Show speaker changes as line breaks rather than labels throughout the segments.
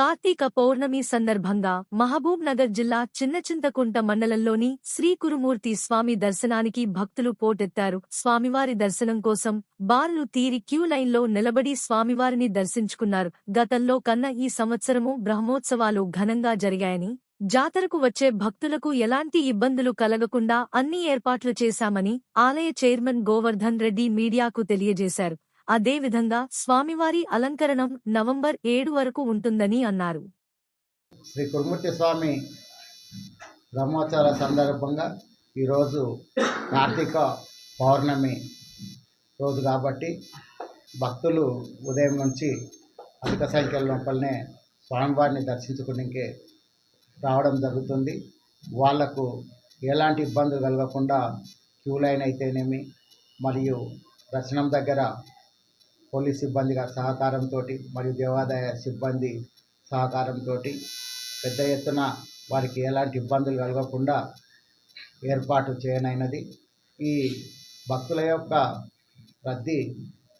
కార్తీక పౌర్ణమి సందర్భంగా మహబూబ్ నగర్ జిల్లా చిన్నచింతకుంట మండలంలోని శ్రీ కురుమూర్తి స్వామి దర్శనానికి భక్తులు పోటెత్తారు. స్వామివారి దర్శనం కోసం బార్లు తీరి క్యూ లైన్లో నిలబడి స్వామివారిని దర్శించుకున్నారు. గతంలో కన్నా ఈ సంవత్సరము బ్రహ్మోత్సవాలు ఘనంగా జరిగాయని జాతరకు వచ్చే భక్తులకు ఎలాంటి ఇబ్బందులు కలగకుండా అన్ని ఏర్పాట్లు చేశామని ఆలయ చైర్మన్ గోవర్ధన్ రెడ్డి మీడియాకు తెలియజేశారు. అదేవిధంగా స్వామివారి అలంకరణం నవంబర్ ఏడు వరకు ఉంటుందని అన్నారు.
శ్రీ కురుమూర్తి స్వామి బ్రహ్మోత్సవాల సందర్భంగా ఈరోజు కార్తీక పౌర్ణమి రోజు కాబట్టి భక్తులు ఉదయం నుంచి అధిక సంఖ్యల లోపలనే స్వామివారిని దర్శించుకునేకే రావడం జరుగుతుంది. వాళ్ళకు ఎలాంటి ఇబ్బందులు కలగకుండా క్యూ లైన్ అయితేనేమి మరియు దర్శనం దగ్గర పోలీస్ సిబ్బంది గారి సహకారంతో మరియు దేవాదాయ సిబ్బంది సహకారంతో పెద్ద ఎత్తున వారికి ఎలాంటి ఇబ్బందులు కలగకుండా ఏర్పాటు చేయనైనది. ఈ భక్తుల యొక్క రద్దీ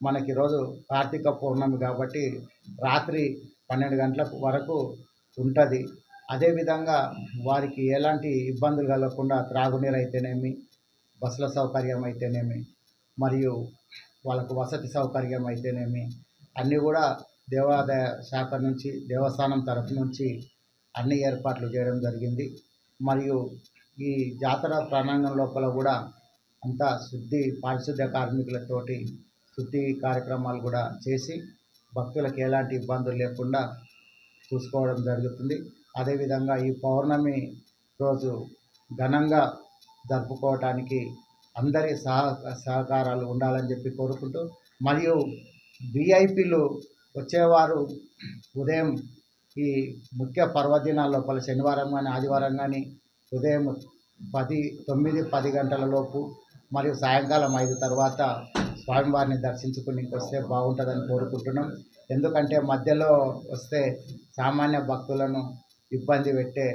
మనకి రోజు కార్తీక పౌర్ణమి కాబట్టి రాత్రి పన్నెండు గంటల వరకు ఉంటుంది. అదేవిధంగా వారికి ఎలాంటి ఇబ్బందులు కలగకుండా త్రాగునీరు అయితేనేమి బస్సుల సౌకర్యం అయితేనేమి మరియు వాళ్ళకు వసతి సౌకర్యం అయితేనేమి అన్నీ కూడా దేవాదాయ శాఖ నుంచి దేవస్థానం తరఫు నుంచి అన్ని ఏర్పాట్లు చేయడం జరిగింది. మరియు ఈ జాతర ప్రాణాంగం లోపల కూడా అంతా శుద్ధి పారిశుద్ధ్య కార్మికులతోటి శుద్ధి కార్యక్రమాలు కూడా చేసి భక్తులకు ఎలాంటి ఇబ్బందులు లేకుండా చూసుకోవడం జరుగుతుంది. అదేవిధంగా ఈ పౌర్ణమి రోజు ఘనంగా జరుపుకోవటానికి అందరి సహ సహకారాలు ఉండాలని చెప్పి కోరుకుంటూ మరియు విఐపీలు వచ్చేవారు ఉదయం ఈ ముఖ్య పర్వదినాల లోపల శనివారం కానీ ఆదివారం కానీ ఉదయం పది తొమ్మిది పది గంటల లోపు మరియు సాయంకాలం ఐదు తర్వాత స్వామివారిని దర్శించుకుని వస్తే బాగుంటుందని కోరుకుంటున్నాం. ఎందుకంటే మధ్యలో వస్తే సామాన్య భక్తులను ఇబ్బంది పెట్టే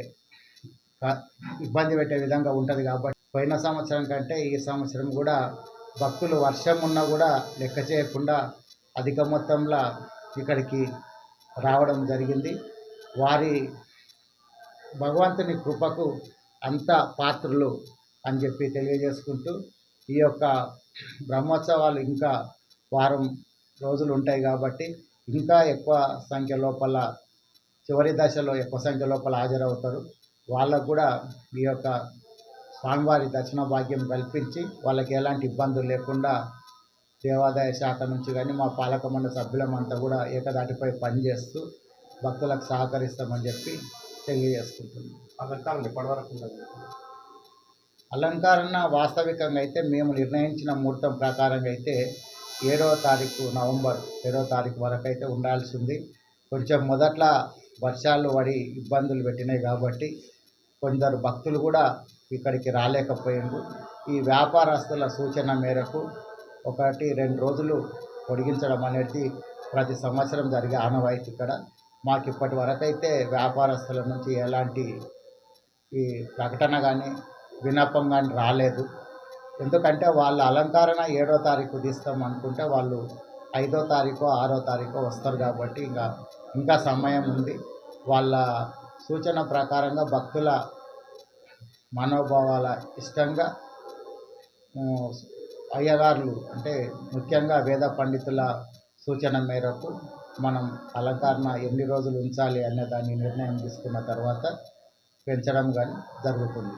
ఇబ్బంది పెట్టే విధంగా ఉంటుంది కాబట్టి పోయిన సంవత్సరం కంటే ఈ సంవత్సరం కూడా భక్తులు వర్షం ఉన్నా కూడా లెక్క చేయకుండా అధిక మొత్తంలో ఇక్కడికి రావడం జరిగింది. వారి భగవంతుని కృపకు అంత పాత్రలు అని చెప్పి తెలియజేసుకుంటూ ఈ యొక్క బ్రహ్మోత్సవాలు ఇంకా వారం రోజులు ఉంటాయి కాబట్టి ఇంకా ఎక్కువ సంఖ్య లోపల చివరి దశలో ఎక్కువ సంఖ్య లోపల హాజరవుతారు. వాళ్ళకు కూడా ఈ యొక్క స్వామివారి దర్శన భాగ్యం కల్పించి వాళ్ళకి ఎలాంటి ఇబ్బందులు లేకుండా దేవాదాయ శాఖ నుంచి కానీ మా పాలక మండలి సభ్యులమంతా కూడా ఏకదాటిపై పనిచేస్తూ భక్తులకు సహకరిస్తామని చెప్పి తెలియజేసుకుంటున్నాం.
అలంకారం ఎప్పటి వరకు ఉంటుంది
అలంకరణ వాస్తవికంగా అయితే మేము నిర్ణయించిన ముహూర్తం ప్రకారంగా అయితే ఏడవ తారీఖు నవంబర్ ఏడవ తారీఖు వరకు అయితే ఉండాల్సి ఉంది. కొంచెం మొదట్లో వర్షాలు పడి ఇబ్బందులు పెట్టినాయి కాబట్టి కొందరు భక్తులు కూడా ఇక్కడికి రాలేకపోయిండ్రు. ఈ వ్యాపారస్తుల సూచన మేరకు ఒకటి రెండు రోజులు పొడిగించడం అనేది ప్రతి సంవత్సరం జరిగే ఆనవాయితీ ఇక్కడ. మాకు ఇప్పటి వరకు అయితే వ్యాపారస్తుల నుంచి ఎలాంటి ఈ ప్రకటన కానీ విన్నపం కానీ రాలేదు. ఎందుకంటే వాళ్ళ అలంకరణ ఏడో తారీఖు తీస్తాం అనుకుంటే వాళ్ళు ఐదో తారీఖు ఆరో తారీఖు వస్తారు కాబట్టి ఇంకా ఇంకా సమయం ఉంది. వాళ్ళ సూచన ప్రకారంగా భక్తుల మనోభావాల ఇష్టంగా అయ్యగారులు అంటే ముఖ్యంగా వేద పండితుల సూచన మేరకు మనం అలంకరణ ఎన్ని రోజులు ఉంచాలి అనే దాన్ని నిర్ణయం తీసుకున్న తర్వాత పెంచడం కానీ జరుగుతుంది.